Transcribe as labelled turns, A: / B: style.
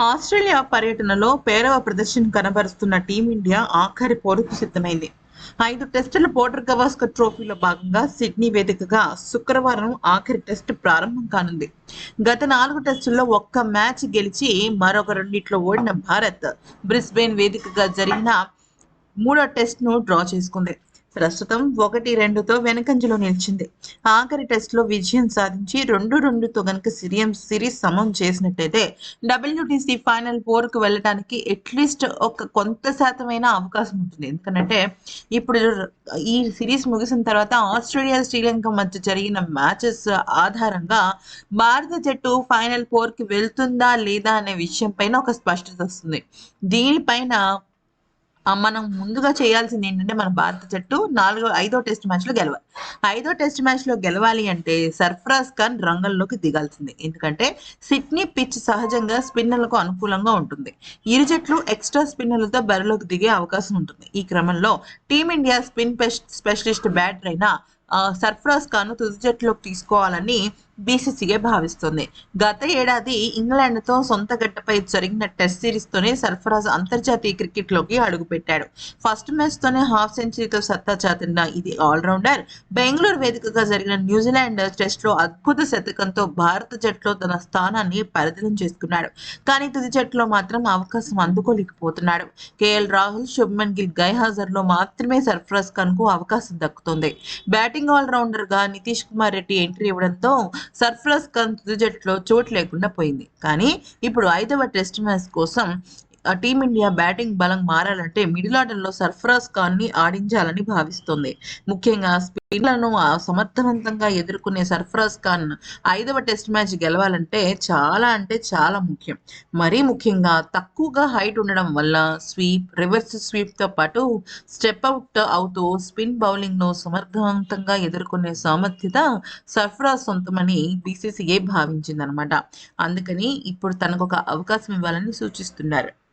A: Australia పర్యటనలో పేరవ ప్రదర్శన కనబరుస్తున్న team India ఆఖరి పోరుకు సిద్ధమైంది. ఐదు టెస్టుల బోర్డర్ గవాస్కర్ ట్రోఫీలో భాగంగా సిడ్నీ వేదికగా శుక్రవారం ఆఖరి టెస్ట్ ప్రారంభం కానుంది. గత నాలుగు టెస్టుల్లో ఒక్క మ్యాచ్ గెలిచి మరొక రెండిట్లో ఓడిన భారత్ బ్రిస్బెయిన్ వేదికగా జరిగిన మూడో టెస్ట్ను డ్రా చేసుకుంది. ప్రస్తుతం ఒకటి రెండుతో వెనకంజలో నిలిచింది. ఆఖరి టెస్ట్లో విజయం సాధించి రెండు రెండుతో గనుక సిరియం సిరీస్ సమం చేసినట్టయితే డబ్ల్యూటీసీ ఫైనల్ ఫోర్కు వెళ్ళడానికి అట్లీస్ట్ ఒక కొంత శాతమైన అవకాశం ఉంటుంది. ఎందుకంటే ఇప్పుడు ఈ సిరీస్ ముగిసిన తర్వాత ఆస్ట్రేలియా శ్రీలంక మధ్య జరిగిన మ్యాచెస్ ఆధారంగా భారత జట్టు ఫైనల్ ఫోర్కి వెళ్తుందా లేదా అనే విషయం పైన ఒక స్పష్టత వస్తుంది. దీనిపైన మనం ముందుగా చేయాల్సింది ఏంటంటే మన భారత జట్టు నాలుగో ఐదో టెస్ట్ మ్యాచ్లో గెలవాలి. ఐదో టెస్ట్ మ్యాచ్లో గెలవాలి అంటే సర్ఫరాజ్ ఖాన్ రంగంలోకి దిగాల్సిందే. ఎందుకంటే సిడ్నీ పిచ్ సహజంగా స్పిన్నర్లకు అనుకూలంగా ఉంటుంది. ఇరు జట్లు ఎక్స్ట్రా స్పిన్నర్లతో బరిలోకి దిగే అవకాశం ఉంటుంది. ఈ క్రమంలో టీమిండియా స్పిన్ స్పెషలిస్ట్ బ్యాటర్ అయిన ఆ, సర్ఫరాజ్ ఖాన్ తుది జట్టులోకి తీసుకోవాలని బీసీసీఐ భావిస్తుంది. గత ఏడాది ఇంగ్లాండ్తో సొంత గడ్డపై జరిగిన టెస్ట్ సిరీస్తోనే సర్ఫరాజ్ అంతర్జాతీయ క్రికెట్లోకి అడుగుపెట్టాడు. ఫస్ట్ మ్యాచ్తోనే హాఫ్ సెంచరీతో సత్తా చాటిన ఇది ఆల్రౌండర్. బెంగళూరు వేదికగా జరిగిన న్యూజిలాండ్ టెస్ట్లో అద్భుత శతకంతో భారత జట్టులో తన స్థానాన్ని పరిధనం చేసుకున్నాడు. కానీ తుది జట్టులో మాత్రం అవకాశం అందుకోలేకపోతున్నాడు. కేఎల్ రాహుల్ శుభ్మన్ గిల్ గైహాజర్లో మాత్రమే సర్ఫరాజ్ ఖాన్కు అవకాశం దక్కుతుంది. బ్యాటింగ్ ఆల్రౌండర్గా నితీష్ కుమార్ రెడ్డి ఎంట్రీ ఇవ్వడంతో సర్ఫరాజ్ ఖాన్ చోటు లేకుండా పోయింది. కానీ ఇప్పుడు ఐదవ టెస్ట్ మ్యాచ్ కోసం టీమిండియా బ్యాటింగ్ బలం మారాలంటే మిడిల్ ఆర్డర్లో సర్ఫరాజ్ ఖాన్ని ఆడించాలని భావిస్తోంది. ముఖ్యంగా ఇళ్ళను సమర్థవంతంగా ఎదుర్కొనే సర్ఫరాజ్ ఖాన్ ఐదవ టెస్ట్ మ్యాచ్ గెలవాలంటే చాలా అంటే చాలా ముఖ్యం. మరీ ముఖ్యంగా తక్కువగా హైట్ ఉండడం వల్ల స్వీప్ రివర్స్ స్వీప్తో పాటు స్టెప్ అవుట్ అవుతూ స్పిన్ బౌలింగ్ను సమర్థవంతంగా ఎదుర్కొనే సామర్థ్యత సర్ఫరాజ్ సొంతమని బీసీసీఐ భావించిందనమాట. అందుకని ఇప్పుడు తనకు ఒక అవకాశం ఇవ్వాలని సూచిస్తున్నారు.